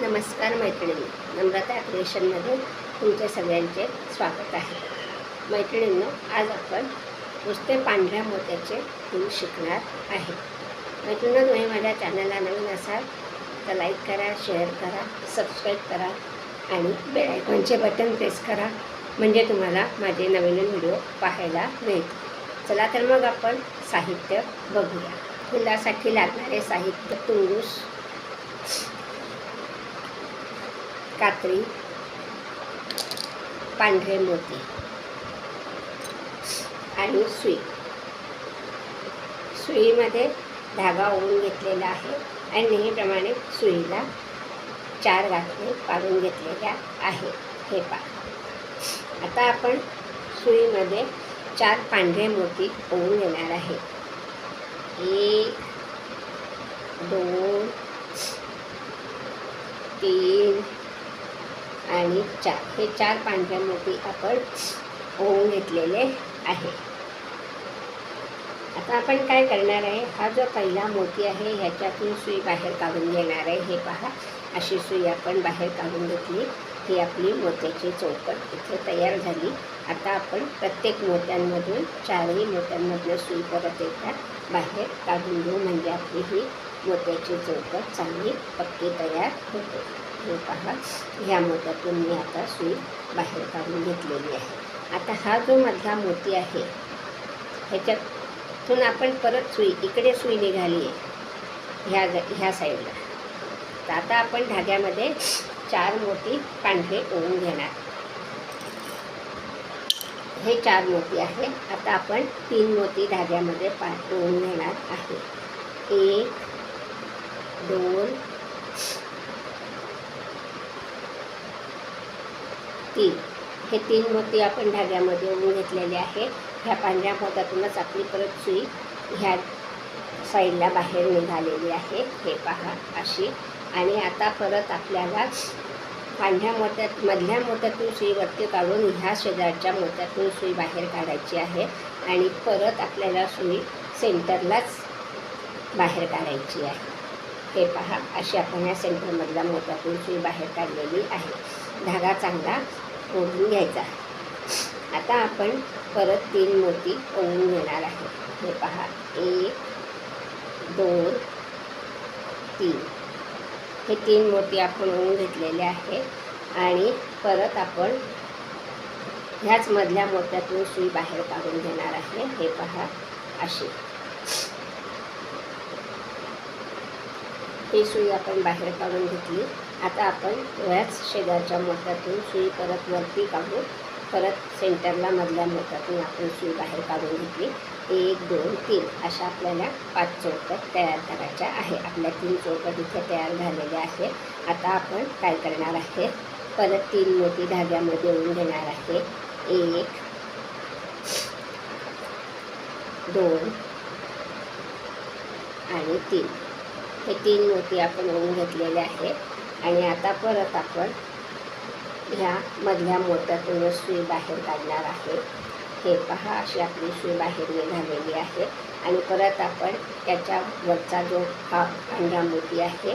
नमस्कार मैत्रिणी. नम्रता क्रिएशनमध्ये तुमच्या सगळ्यांचे स्वागत आहे. मैत्रिणींनो आज आपण नुसते पांढऱ्या मोत्याचे फूल शिकणार आहे. मैत्रिणींनो तुम्ही माझ्या चॅनलला नवीन असाल तर लाईक करा शेअर करा सबस्क्राईब करा आणि बेल आयकॉनचे बटन प्रेस करा. म्हणजे तुम्हाला माझे नवीन व्हिडिओ पाहायला मिळतील. चला तर मग आपण साहित्य बघूया. फुलासाठी लागणारे साहित्य तुंगूस कात्री पांढरे मोती आणि सुई. सुईमध्ये धागा ओढून घेतलेला आहे आणि नेहमीप्रमाणे सुईला चार गाठी पाडून घेतलेल्या आहे. हे पहा. आता आपण सुईमध्ये चार पांढरे मोती ओढून घेणार आहे. एक दोन तीन आणि चार हे चार पांढऱ्या मोती आपण ओवून घेतलेले आहे. आता आपण काय करणार आहे? हा जो पहिला मोती आहे ह्याच्यातून सुई बाहेर काढून घेणार आहे. हे पहा अशी सुई आपण बाहेर काढून घेतली. ही आपली मोत्याची चौकट इथे तयार झाली. आता आपण प्रत्येक मोत्यांमधून चारही मोत्यांमधनं सुई परत एकदा बाहेर काढून घेऊ. म्हणजे आपली ही मोत्याची चौकट चांगली पक्की तयार होते. हे पहा ह्या मोत्यातून मी आता सुई बाहेर काढून घेतलेली आहे. आता हा जो मधला मोती आहे ह्याच्यातून आपण परत सुई इकडे सुई निघाली आहे ह्या ज ह्या साईडला. तर आता आपण धाग्यामध्ये चार मोती पांढरे ओढून घेणार. हे चार मोती आहे आता आपण तीन मोती धाग्यामध्ये पा ओढून घेणार आहे. एक दोन तीन हे तीन मोती आपण धाग्यामध्ये ओढून घेतलेले आहेत. ह्या पांढऱ्या मोत्यातूनच आपली परत सुई ह्या साईडला बाहेर निघालेली आहे. हे पहा अशी. आणि आता परत आपल्याला पांढऱ्या मोत्यात मधल्या मोत्यातून सुई वरती काढून ह्या शेजारच्या मोत्यातून सुई बाहेर काढायची आहे. आणि परत आपल्याला सुई सेंटरलाच बाहेर काढायची आहे. हे पहा अशी आपण ह्या सेंटरमधल्या मोत्यातून सुई बाहेर काढलेली आहे. धागा चांगला ओढून घ्यायचा आता आपण परत तीन मोती ओढून घेणार आहे. हे पहा. एक दोन तीन. हे तीन मोती आपण ओढून घेतलेले आहे आणि परत आपण ह्याच मधल्या मोत्यातून सुई बाहेर काढून घेणार आहे. हे पहा. अशी. ही सुई आपण बाहेर काढून घेतली. आता आपण ह्याच शेजारच्या मोत्यातून सुई परत वरती काढून परत सेंटरला मधल्या मोत्यातून आपण सुई बाहेर काढून घेतली. एक दोन तीन अशा आपल्याला पाच चौकट तयार करायच्या आहे आपल्या तीन चौकट इथे तयार झालेल्या आहे आता आपण काय करणार आहे परत तीन मोती धाग्यामध्ये येऊन घेणार आहे एक दोन आणि तीन. हे तीन मोती आपण ओढून घेतलेले आहे आणि आता परत आपण ह्या मधल्या मोत्यातूनच सुई बाहेर काढणार आहे. हे पहा अशी आपली सुई बाहेर निघालेली आहे. आणि परत आपण त्याच्या वरचा जो हा पांढरा मोती आहे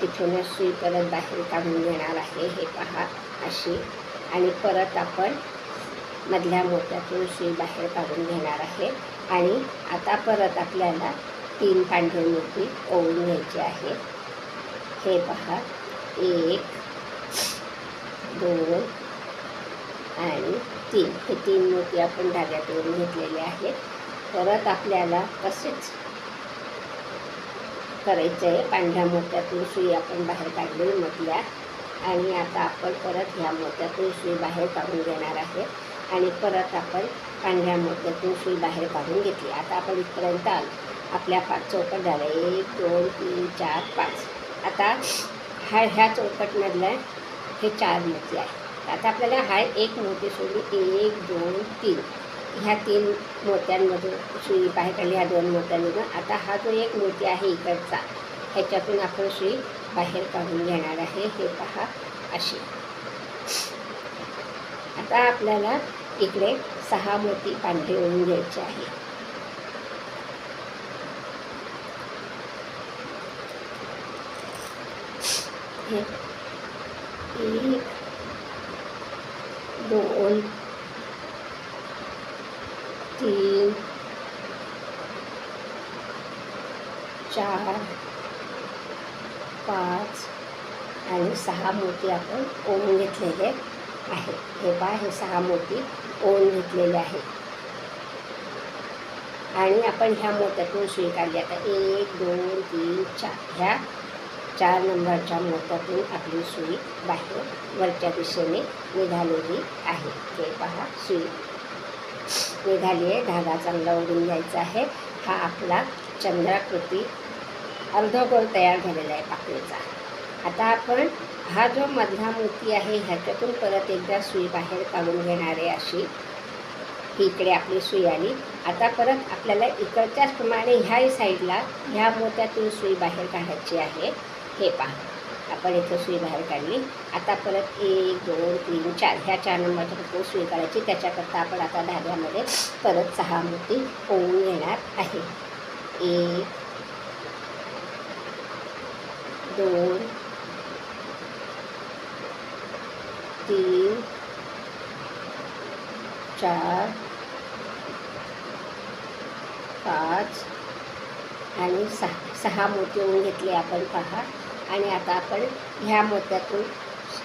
तिथूनच सुई परत बाहेर काढून घेणार आहे. हे पहा अशी. आणि परत आपण मधल्या मोत्यातून सुई बाहेर काढून घेणार आहे. आणि आता परत आपल्याला तीन पांढरे मोती ओवून घ्यायचे आहे. हे पहा एक दोन आणि तीन. हे तीन मोती आपण धाग्यातून घेतलेले आहेत. परत आपल्याला तसेच करायचं आहे पांढऱ्या मोत्यातून सुई आपण बाहेर काढली म्हटल्या आणि आता आपण परत ह्या मोत्यातून सुई बाहेर काढून घेणार आहे. आणि परत आपण पांढऱ्या मोत्यातून सुई बाहेर काढून घेतली. आता आपण इथपर्यंत आलो. आपल्या पाच चौकट झाल्या. एक दोन तीन चार पाच. आता हा ह्या चौकटमधलं हे चार मोती आहे आता आपल्याला हा एक मोती सोडून एक दोन तीन. ह्या तीन मोत्यांमधून सुई बाहेर काढली ह्या दोन मोत्यांमधून. आता हा जो एक मोती आहे इकडचा ह्याच्यातून आपण सुई बाहेर काढून घेणार आहे. हे पहा अशी. आता आपल्याला इकडे सहा मोती पांढरे ओळून घ्यायचे आहे. हे। एक दोन तीन चार पाच आणि सहा मोती आपण ओवून घेतलेले आहे. हे पहा हे सहा मोती ओवून घेतलेले आहे. आणि आपण ह्या मोत्यातून स्वीकारले. आता एक दोन तीन चार. ह्या चार नंबरच्या मोत्यातून आपली सुई बाहेर वरच्या दिशेने निघालेली आहे. ते पहा सुई. निघाली आहे धागा चांगला उडून घ्यायचा आहे. हा आपला चंद्राकृती अर्धगोल तयार झालेला आहे पाकळीचा आता आपण हा जो मधला मोती आहे ह्याच्यातून परत एकदा सुई बाहेर काढून घेणारे अशी ही इकडे आपली सुई आली. आता परत आपल्याला इकडच्याच प्रमाणे ह्याही साईडला ह्या मोत्यातून सुई बाहेर काढायची आहे. हे पहा. आपण इथं सुई बाहेर काढली. आता परत एक दोन तीन चार. ह्या चार नंबरच्या फक्त सुई काढायची. त्याच्याकरता आपण आता धाग्यामध्ये परत सहा मोती होऊन घेणार आहे. एक दोन तीन चार पाच आणि सहा. सहा मोती होऊन घेतले आपण पहा. आणि आता आपण ह्या मोत्यातून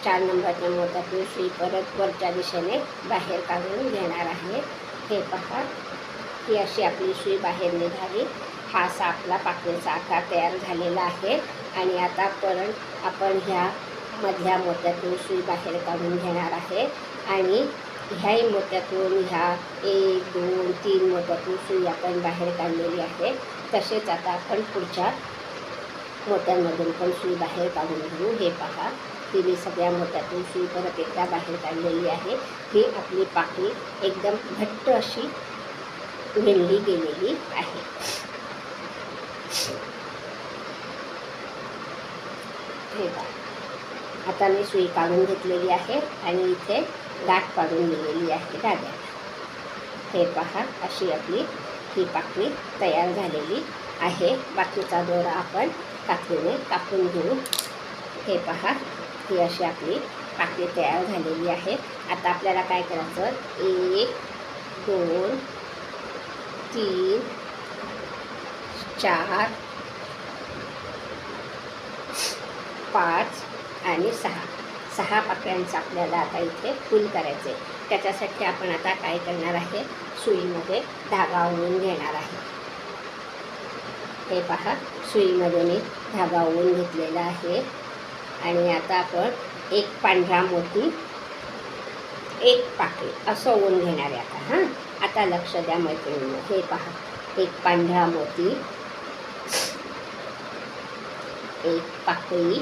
चार नंबरच्या मोत्यातून सुई परत वरच्या दिशेने बाहेर काढून घेणार आहे. हे पहा ही अशी आपली सुई बाहेर निघाली. हा असा आपला पाकळीचा आकार तयार झालेला आहे. आणि आता परत आपण ह्या मधल्या मोत्यातून सुई बाहेर काढून घेणार आहे. आणि ह्याही मोत्यातून ह्या एक दोन तीन मोत्यातून सुई आपण बाहेर काढलेली आहे. तसेच आता आपण पुढच्या मोत्यांमधून पण सुई बाहेर काढून घेऊ. हे पहा तिने मी सगळ्या मोत्यातून सुई परत एकदा बाहेर काढलेली आहे. ही आपली पाकळी एकदम घट्ट अशी विणली गेलेली आहे. हे पहा आता मी सुई काढून घेतलेली आहे आणि इथे गाठ पाडून दिलेली आहे धाग्यात हे पहा अशी आपली ही पाकळी तयार झालेली आहे. बाकीचा दोरा आपण कात्रीने कापून घेऊ हे पहा ही अशी आपली पाकळी तयार झालेली आहे. आता आपल्याला काय करायचं? एक दोन तीन चार पाच आणि सहा. सहा पाकळ्यांचं आपल्याला आता इथे फुल करायचं आहे त्याच्यासाठी आपण आता काय करणार आहे? सुईमध्ये धागा ओळून घेणार आहे. हे पहा. सुईमध्ये मी धागा ओवून घेतलेला आहे. आणि आता आपण एक पांढरा मोती एक पाकळी असं ओवून घेणार आहे आता हां. आता लक्ष द्या मैत्रिणींनो. हे पहा एक पांढरा मोती एक पाकळी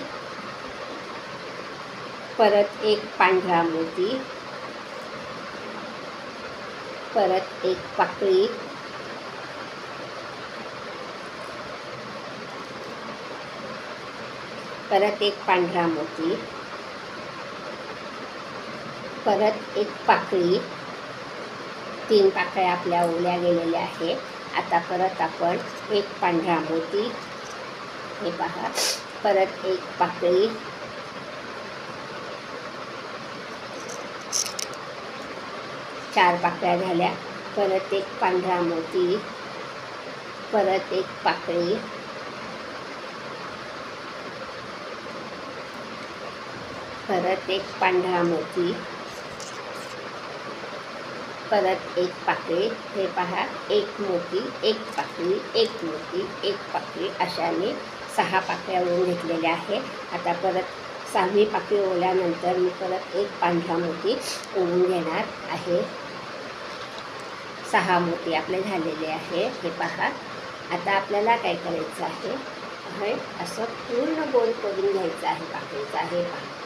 परत एक पांढरा मोती परत एक पाकळी परत एक पांढरा मोती. परत एक पाकळी. तीन पाकळ्या आपल्या ओल्या गेलेल्या आहे आता परत आपण एक पांढरा मोती. हे पहा. परत एक पाकळी. चार पाकळ्या झाल्या. परत एक पांढरा मोती. परत एक पाकळी. परत एक पांढरा मोती. परत एक पाकळी. हे पहा एक मोती एक पाकळी एक मोती एक पाकळी. अशाने सहा पाकळ्या ओळून घेतलेल्या आहे आता परत सहावी पाकळी ओल्यानंतर मी परत एक पांढरा मोती ओढून घेणार आहे. सहा मोती आपले झालेले आहे हे पहा आता आपल्याला काय करायचं आहे असं पूर्ण गोल करून घ्यायचं आहे पाकळीचं. आहे पहा.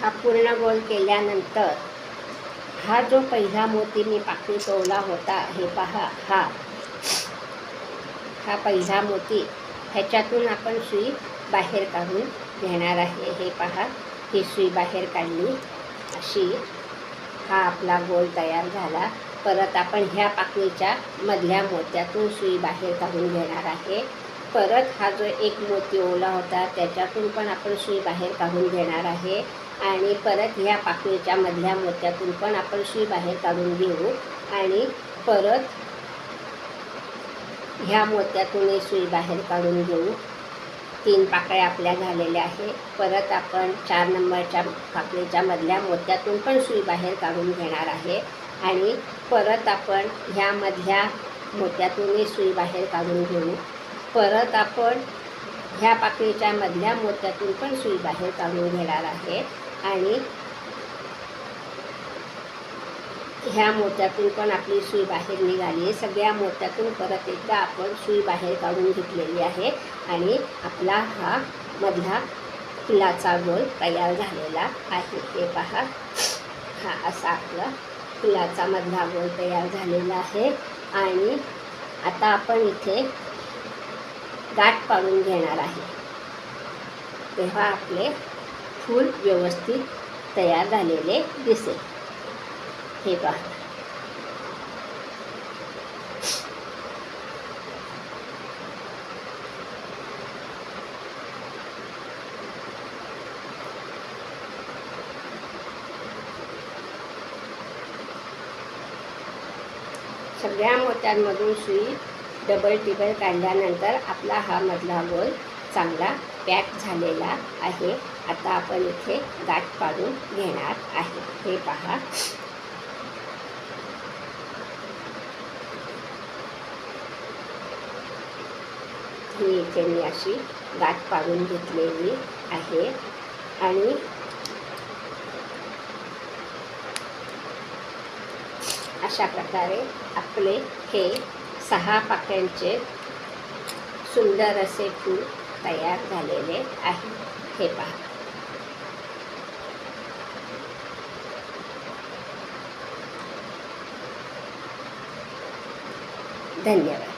हा पूर्ण गोल केल्यानंतर हा जो पहिला मोती मी पाकळी तोडला होता हे पहा हा. हा पहिला मोती ह्याच्यातून आपण सुई बाहेर काढून घेणार आहे. हे पहा ही सुई बाहेर काढली. अशी हा आपला गोल तयार झाला. परत आपण ह्या पाकळीच्या मधल्या मोत्यातून सुई बाहेर काढून घेणार आहे. परत हा जो एक मोती ओला होता त्याच्यातून पण आपण सुई बाहेर काढून घेणार आहे. आणि परत ह्या पाकळीच्या मधल्या मोत्यातून पण आपण सुई बाहेर काढून घेऊ. आणि परत ह्या मोत्यातूनही सुई बाहेर काढून घेऊ. तीन पाकळ्या आपल्या झालेल्या आहे परत आपण चार नंबरच्या पाकळीच्या मधल्या मोत्यातून पण सुई बाहेर काढून घेणार आहे. आणि परत आपण ह्यामधल्या मोत्यातूनही सुई बाहेर काढून घेऊ. परत आपण ह्या पाकळीच्या मधल्या मोत्यातून पण सुई बाहेर काढून घेणार आहे. आणि ह्या मोत्यातून पण आपली सुई बाहेर निघाली आहे. सगळ्या मोत्यातून परत एकदा आपण सुई बाहेर काढून घेतलेली आहे आणि आपला हा मधला फुलाचा गोल तयार झालेला आहे. हे पहा. हा असा आपला फुलाचा मधला गोल तयार झालेला आहे. आणि आता आपण इथे गाठ पाडून घेणार आहे. तेव्हा आपले फूल व्यवस्थित तयार झालेले दिसेल. हे पहा. सगळ्या मोत्यांमधून सुई डबल टिबल काढल्यानंतर आपला हा मधला गोल चांगला पॅक झालेला आहे. आता आपण इथे गाठ पाडून घेणार आहे. हे पहा. ही इथे मी अशी गाठ पाडून घेतलेली आहे. आणि अशा प्रकारे आपले हे सहा पाक्यांचे सुंदर असे फूल तयार झालेले आहे. हे पहा. धन्यवाद.